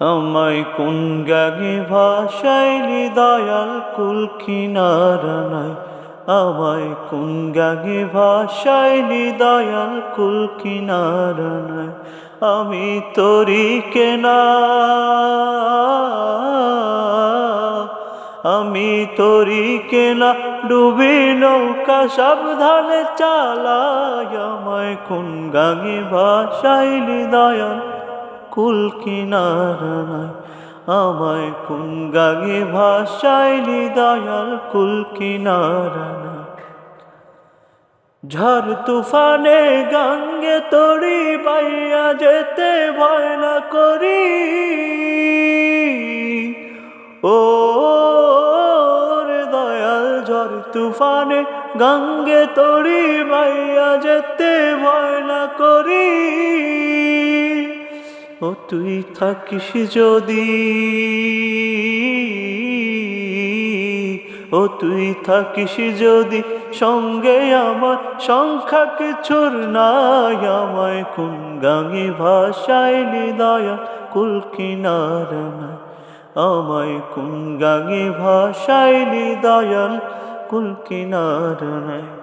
আমায় কোন গাগে ভাসাইলি দয়াল কুল কিনারানায় আমায় কোন গাগে ভাসাইলি দয়াল কুল কিনারানায় আমি তোরি কেনা, আমি তোরি কেনা, ডুবি নৌকা সাবধানে চালাই আমায় কোন গাঙে ভাসাইলি দয়াল কুল কিনারানায় আমায় কোন গাঙে ভাসাইলি দয়াল কুল কিনারানায় ঝড় তুফানে গঙ্গে তরি বাইয়া যেতে ভয় না করি। ও দয়াল, ঝড় তুফানে গঙ্গে তরি বাইয়া যেতে ভয় না ও তুই থাকিস যদি, ও তুই থাকিস যদি, সঙ্গে আমার সংখ্যা কিছুর নাই, আমায় কোন গাঙে ভাষাইলি দয়া কুল আমায় কোন গাঙে ভাষাইলি দয়াল কুল কিনারানায়